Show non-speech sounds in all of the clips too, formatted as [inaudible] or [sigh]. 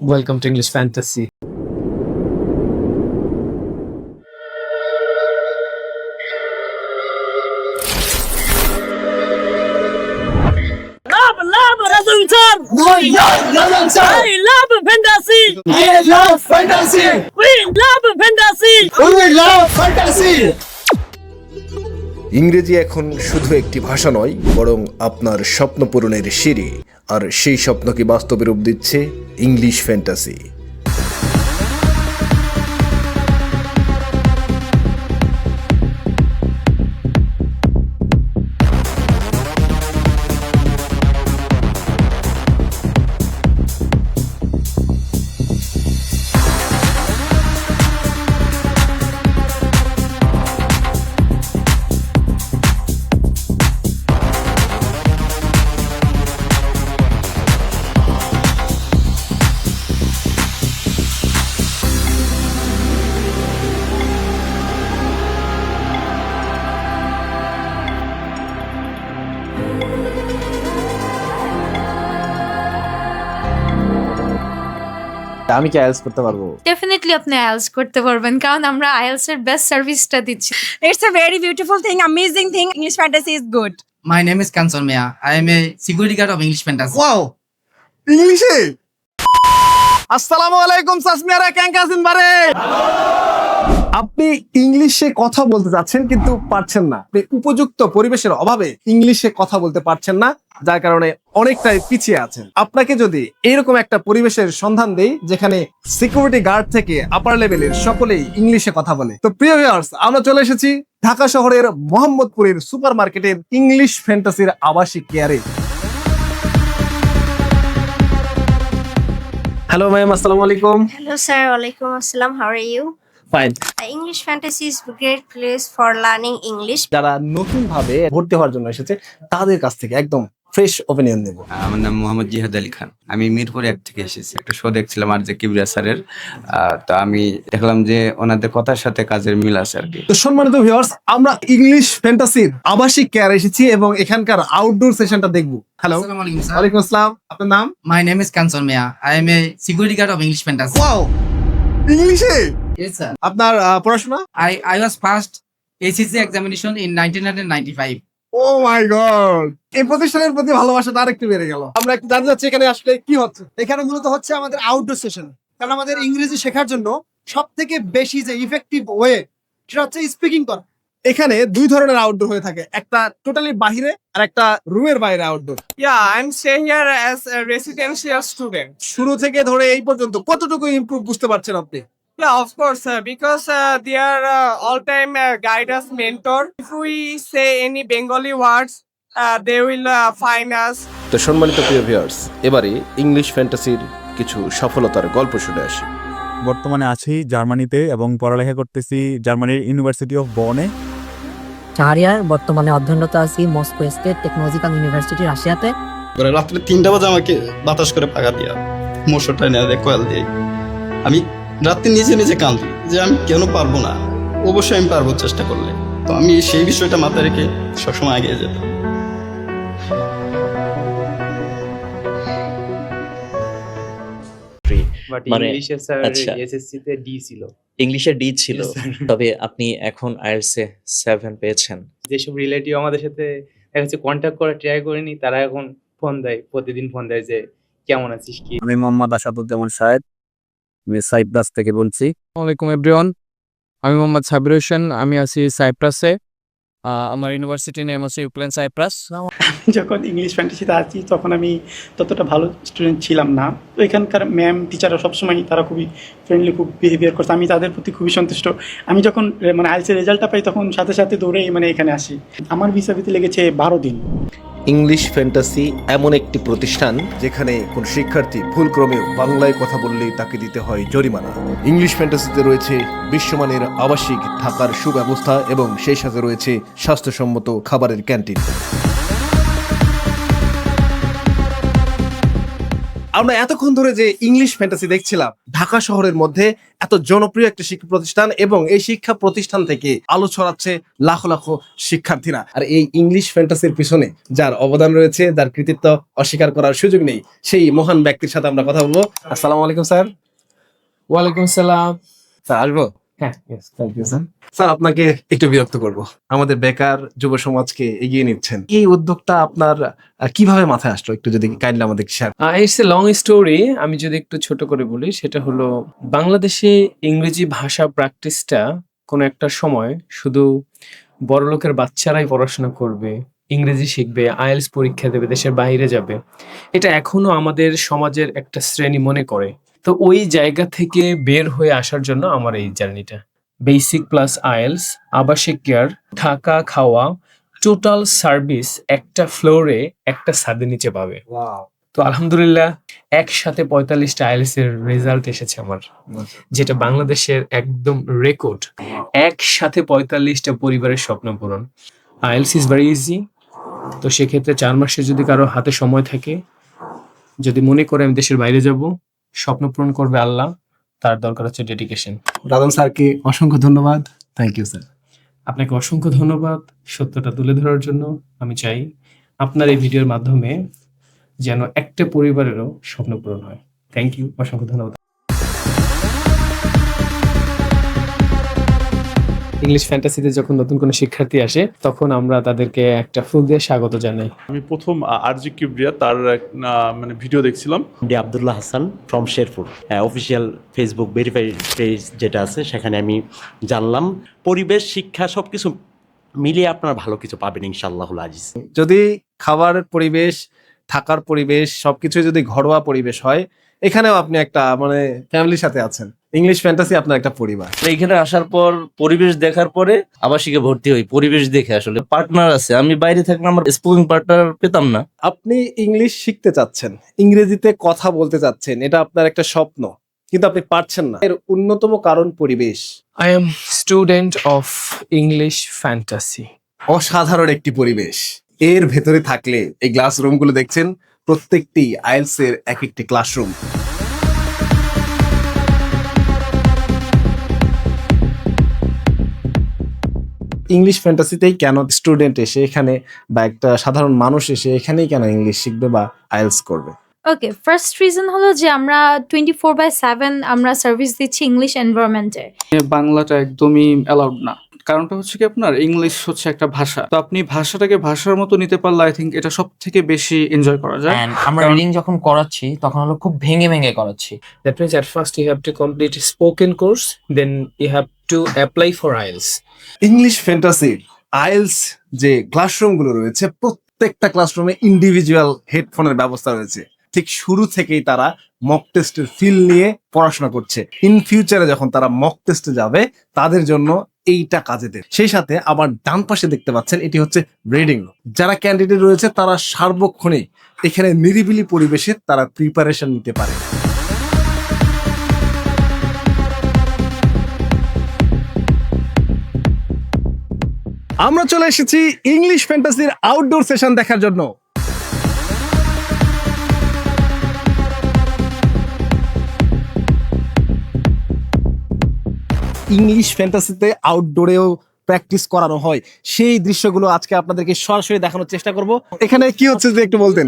Welcome to English Fantasy. ইংরেজি এখন শুধু একটি ভাষা নয় বরং আপনার স্বপ্ন পূরণের সিঁড়ি। আর সেই স্বপ্নকে বাস্তবে রূপ দিচ্ছে ইংলিশ ফ্যান্টাসি। আমি কি আইএলস করতে পারব ডেফিনেটলি আপনি আইএলস করতে পারবেন কারণ আমরা আইএলস এর বেস্ট সার্ভিসটা দিচ্ছি It's a very beautiful thing, amazing thing. English fantasy is good. My name is Kanson Mea. I am a security guard of English Fantasy. Wow. ইংলিশে আসসালামু আলাইকুম সাসমিয়ারা কেন কাজিন বারে আপনি ইংলিশে কথা বলতে চাচ্ছেন কিন্তু পারছেন না আপনি উপযুক্ত পরিবেশের অভাবে ইংলিশে কথা বলতে পারছেন না যার কারণে অনেকটাই পিছিয়ে আছেন আপনাকে যদি এরকম একটা পরিবেশের সন্ধান দেই যেখানে সিকিউরিটি গার্ড থেকে আপার লেভেলের সকলেই ইংলিশে কথা বলে তো প্রিয় ভিউয়ার্স আমরা চলে এসেছি ঢাকা শহরের মোহাম্মদপুরের সুপার মার্কেটের ইংলিশ ফ্যান্টাসির আবাসিক কেয়ারে হ্যালো ম্যাম আসসালামু আলাইকুম Hello, sir. Walaikum assalam. How are you? Fine English Fantasy is a great place for learning English. যারা নতুন ভাবে ভর্তি হওয়ার জন্য এসেছে তাদের কাছ থেকে একদম ফ্রেশ ওপিনিয়ন নেব। আমার নাম মোহাম্মদ জিহাদ আলী খান। আমি মিরপুর এক থেকে এসেছি। একটা শো দেখছিলাম আর যে কিবরিয়া স্যারের। আহ, তো আমি দেখলাম যে ওনাদের কথার সাথে কাজের মিল আছে আর কি। তো সম্মানিত ভিউয়ার্স আমরা ইংলিশ ফ্যান্টাসির আবাসিক কেয়ার এসেছি এবং এখানকার আউটডোর সেশনটা দেখব। হ্যালো. ওয়ালাইকুম আসসালাম। আপনার নাম? My name is Kanson Mea. I am a security guard of English Fantasy. Wow ইংলিশে Yes, আপনার আহ, পড়াশোনা? I, I was passed ACC examination in 1995. Oh my god এই প্রতিষ্ঠানের প্রতি ভালোবাসাটা আরেকটু বেড়ে গেল। আমরা একটু জানতে চাচ্ছি এখানে আসলে কি হচ্ছে। এখানে মূলত হচ্ছে আমাদের আউটডোর সেশন কারণ আমাদের ইংরেজি শেখার জন্য সব থেকে বেশি যে ইফেক্টিভ ওয়ে সেটা হচ্ছে স্পিকিং করা। এখানে দুই ধরনের আউটডোর হয়ে থাকে। একটা টোটালি বাহিরে আর একটা রুমের বাইরে outdoor Yeah, I'm staying here as a residential student. শুরু থেকে ধরে এই পর্যন্ত কতটুকু ইমপ্রুভ বুঝতে পারছেন আপনি? Yeah, of course, uh, because uh, they are uh, all-time uh, guide us mentor. If we say any Bengali words, uh, they will uh, find us. তো সম্মানিত প্রিয় ভিউয়ার্স এবারে ইংলিশ ফ্যান্টাসির কিছু সফলতার গল্প শুনে আসি বর্তমানে আছি জার্মানিতে এবং পড়ালেখা করতেছি জার্মানির ইউনিভার্সিটি অফ বনে ইয়ার বর্তমানে অধ্যয়নরত আছি মস্কো স্টেট টেকনোলজিক্যাল ইউনিভার্সিটি রাশিয়াতে রাত্রে তিনটা বাজে আমাকে বাতাস করে পাকা দিয়া মোশোটা নিয়ে দেয় কয়েল দিয়ে আমি রাত্রে নিজে নিজে কাঁদি যে আমি কেন পারব না। অবশ্যই আমি পারব চেষ্টা করলে। তো আমি সেই বিষয়টা মাথায় রেখে সবসময় এগিয়ে যেতাম। বাট মানে- ইংলিশে স্যার। এসএসসি তে ডি ছিল। ইংলিশে ডি ছিল। তবে আপনি এখন আইএলসে সেভেন পেয়েছেন। যেসব রিলেটিভ আমাদের সাথে দেখা যাচ্ছে কন্ট্যাক্ট করা ট্রাই করেনি তারা এখন ফোন দেয় প্রতিদিন ফোন দেয় যে কেমন আছিস কি? আমি মোহাম্মদ আসাদুজ্জামান সাহেদ আমি সাইপ্রাস থেকে বলছি। ওয়ালাইকুম এভরিওয়ান। আমি মোহাম্মদ সাবির হোসেন আমি আছি সাইপ্রাসে। আমার ইউনিভার্সিটি নেম হচ্ছে ইউক্রেন সাইপ্রাস। [laughs] যখন ইংলিশ ফ্যান্টাসিতে আছি তখন আমি ততটা ভালো স্টুডেন্ট ছিলাম না। তো এখানকার ম্যাম টিচাররা সবসময় তারা খুবই ফ্রেন্ডলি খুব বিহেভিয়ার করছে। আমি তাদের প্রতি খুবই সন্তুষ্ট। আমি যখন মানে আইএলসের রেজাল্টটা পাই তখন সাথে সাথে দৌড়েই মানে এখানে আসি। আমার ভিসা ভিতে লেগেছে বারো দিন। ইংলিশ ফ্যান্টাসি এমন একটি প্রতিষ্ঠান যেখানে কোন শিক্ষার্থী ভুলক্রমেও বাংলায় কথা বললে তাকে দিতে হয় জরিমানা। ইংলিশ ফ্যান্টাসিতে রয়েছে বিশ্বমানের আবাসিক থাকার সুব্যবস্থা এবং সেই সাথে রয়েছে স্বাস্থ্যসম্মত খাবারের ক্যান্টিন। আমরা এতক্ষণ ধরে যে ইংলিশ ফ্যান্টাসি দেখছিলাম ঢাকা শহরের মধ্যে এত জনপ্রিয় একটা শিক্ষা প্রতিষ্ঠান এবং এই শিক্ষা প্রতিষ্ঠান থেকে আলো ছড়াচ্ছে লাখো লাখো শিক্ষার্থীরা। আর এই ইংলিশ ফ্যান্টাসির পিছনে যার অবদান রয়েছে যার কৃতিত্ব অস্বীকার করার সুযোগ নেই সেই মহান ব্যক্তির সাথে আমরা কথা বলব। আসসালামু আলাইকুম স্যার। ওয়ালাইকুম সালাম। স্যার আসব? হ্যাঁ স্যার আপনাকে একটু বিরক্ত করব। আমাদের বেকার যুব সমাজকে এগিয়ে নিচ্ছেন। এই উদ্যোগটা আপনার কীভাবে মাথায় আসলো? একটু যদি কাইন্ডলি আমাদের share it's a long story আমি যদি একটু ছোট করে বলি সেটা হলো বাংলাদেশে ইংরেজি ভাষা প্র্যাকটিসটা কোনো একটা সময় শুধু বড় লোকের বাচ্চারাই পড়াশোনা করবে ইংরেজি শিখবে আইএলস পরীক্ষা দেবে দেশের বাইরে যাবে। এটা এখনও আমাদের সমাজের একটা শ্রেণি মনে করে। তো ওই জায়গা থেকে বের হয়ে আসার জন্য আমার এই জার্নিটা। বেসিক প্লাস আইএলস আবাসিক কেয়ার থাকা খাওয়া টোটাল সার্ভিস একটা ফ্লোরে একটা ছাদের নিচে পাবে। তো আলহামদুলিল্লাহ একসাথে পঁয়তাল্লিশটা আইএলএস এর রেজাল্ট এসেছে আমার যেটা বাংলাদেশের একদম রেকর্ড একসাথে পঁয়তাল্লিশটা পরিবারের স্বপ্ন পূরণ। আইএলস ইজ ভেরি ইজি তো সেক্ষেত্রে চার মাসে যদি কারও হাতে সময় থাকে যদি মনে করে আমি দেশের বাইরে যাব স্বপ্ন পূরণ করবে আল্লাহ তার দরকার হচ্ছে ডেডিকেশন রাজন স্যারকে অসংখ্য ধন্যবাদ। থ্যাংক ইউ স্যার আপনাকে অসংখ্য ধন্যবাদ সত্যটা তুলে ধরার জন্য। আমি চাই আপনার এই ভিডিওর মাধ্যমে যেন একটা পরিবারেরও স্বপ্ন পূরণ হয়। থ্যাংক ইউ অসংখ্য ধন্যবাদ। ইংলিশ ফ্যান্টাসিতে যখন নতুন কোনো শিক্ষার্থী আসে তখন আমরা তাদেরকে একটা ফুল দিয়ে স্বাগত জানাই। আমি প্রথম আরজি কিবরিয়া তার মানে ভিডিও দেখছিলাম। D Abdullah Hasan from Sherpur official Facebook verified page যেটা আছে সেখানে আমি জানলাম। পরিবেশ শিক্ষা সবকিছু মিলিয়ে আপনার ভালো কিছু পাবেন ইনশাআল্লাহুল আজিজ। যদি খাবারের পরিবেশ থাকার পরিবেশ সবকিছু যদি ঘরোয়া পরিবেশ হয় এখানেও আপনি একটা মানে ফ্যামিলির সাথে আছেন। ইংলিশ ফ্যান্টাসি আপনার একটা পরিবার। এখানে আসার পর পরিবেশ দেখার পরে আবাসিকে ভর্তি হই পরিবেশ দেখে আসলে। পার্টনার আছে আমি বাইরে থাকলে আমার স্পোকিং পার্টনার পেতাম না। আপনি ইংলিশ শিখতে চাচ্ছেন ইংরেজিতে কথা বলতে চাচ্ছেন এটা আপনার একটা স্বপ্ন কিন্তু আপনি পারছেন না। এর অন্যতম কারণ পরিবেশ। I am student of English fantasy অসাধারণ একটি পরিবেশ। এর ভেতরে থাকলে এই ক্লাস রুমগুলো দেখছেন প্রত্যেকটি আইএলস এর এক একটি ক্লাসরুম। ইংলিশ ফ্যান্টাসিতেই কেন স্টুডেন্ট এসে এখানে বা একটা সাধারণ মানুষ এসে এখানেই কেন ইংলিশ শিখবে বা আইএলস করবে? ওকে ফার্স্ট রিজন হলো যে আমরা টোয়েন্টি ফোর বাই সেভেন আমরা সার্ভিস দিচ্ছি ইংলিশ এনভায়রনমেন্টে বাংলাটা একদমই অ্যালাউড না। কারণটা হচ্ছে কি আপনার ইংলিশ হচ্ছে একটা ভাষা। তো আপনি ভাষাটাকে ভাষার মতো নিতে পারলে আই থিঙ্ক এটা সব থেকে বেশি এনজয় করা যায়। আমরা রিডিং যখন করাচ্ছি তখন হলো খুব ভেঙে ভেঙে করাচ্ছি। That means at first you have to complete spoken course, then you have to apply for IELTS. English fantasy IELTS যে ক্লাসরুমগুলো রয়েছে প্রত্যেকটা ক্লাসরুমে ইন্ডিভিজুয়াল হেডফোনের ব্যবস্থা রয়েছে। ঠিক শুরু থেকেই তারা মক টেস্টের ফিল নিয়ে পড়াশোনা করছে। ইন ফিউচারে যখন তারা মক টেস্টে যাবে তাদের জন্য এইটা কাজে দেবে সেই সাথে আবার ডান পাশে দেখতে পাচ্ছেন, এটি হচ্ছে রিডিং যারা ক্যান্ডিডেট রয়েছে, তারা সার্বক্ষণিক, এখানে নিরিবিলি পরিবেশে তারা প্রিপারেশন নিতে পারে। আমরা চলে এসেছি ইংলিশ ফ্যান্টাসির আউটডোর সেশন দেখার জন্য। ইংলিশ ফ্যান্টাসিতে আউটডোরেও প্র্যাকটিস করানো হয়। সেই দৃশ্যগুলো আজকে আপনাদেরকে সরাসরি দেখানোর চেষ্টা করব। এখানে কি হচ্ছে যে একটু বলতেন?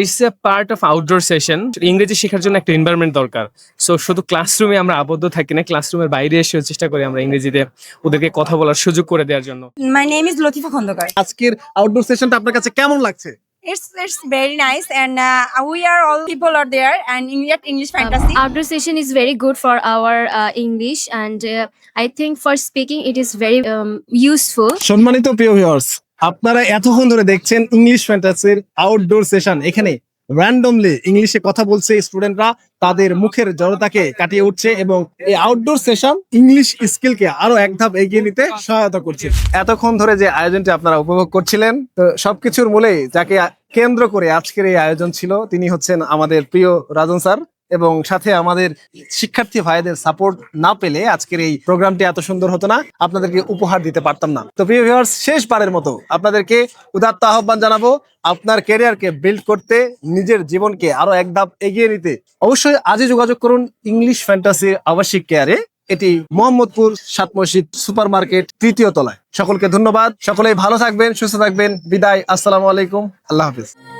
It's a part of outdoor session ইংরেজি শেখার জন্য একটা এনভায়রনমেন্ট দরকার। সো শুধু ক্লাসরুমে আমরা আবদ্ধ থাকি না ক্লাসরুমের বাইরে এসেও চেষ্টা করি আমরা ইংরেজিতে ওদেরকে কথা বলার সুযোগ করে দেওয়ার জন্য। My name is Lotifa Khondokar. আজকের আউটডোর সেশনটা আপনার কাছে কেমন লাগছে? It's it's very nice, and uh, we are all people are there, and in yet English fantasy. outdoor session is very good for our uh, English and uh, I think for speaking it is very um, useful. সম্মানিত প্রিয় viewers আপনারা এতক্ষণ ধরে দেখছেন English ফ্যান্টাসির outdoor session এখানে randomly ইংলিশে কথা বলছে স্টুডেন্টরা তাদের মুখের জড়তাকে কাটিয়ে উঠছে এবং এই আউটডোর সেশন ইংলিশ স্কিলকে আরও এক ধাপ এগিয়ে নিতে সহায়তা করছে। এতক্ষণ ধরে যে আয়োজনটি আপনারা উপভোগ করছিলেন, তো সবকিছুর মূলেই যাকে কেন্দ্র করে আজকের এই আয়োজন ছিল, তিনি হচ্ছেন আমাদের প্রিয় রাজন স্যার। এবং সাথে আমাদের শিক্ষার্থী ভাইদের সাপোর্ট না পেলে আজকের এই প্রোগ্রামটি এত সুন্দর হতো না। আপনাদেরকে উপহার দিতে পারতাম না। তো প্রিয় ভিউয়ার্স শেষবারের মতো আপনাদেরকে উদাত্ত আহ্বান জানাব, আপনার ক্যারিয়ারকে বিল্ড করতে, নিজের জীবনকে আরও এক ধাপ এগিয়ে নিতে। অবশ্যই আজই যোগাযোগ করুন ইংলিশ ফ্যান্টাসি আবাসিক কেয়ারে এটি মোহাম্মদপুর সাত মসজিদ সুপার মার্কেট তৃতীয় তলায়। সকলকে ধন্যবাদ। সকলেই ভালো থাকবেন, সুস্থ থাকবেন। বিদায়। আসসালামু আলাইকুম। আল্লাহ হাফিজ।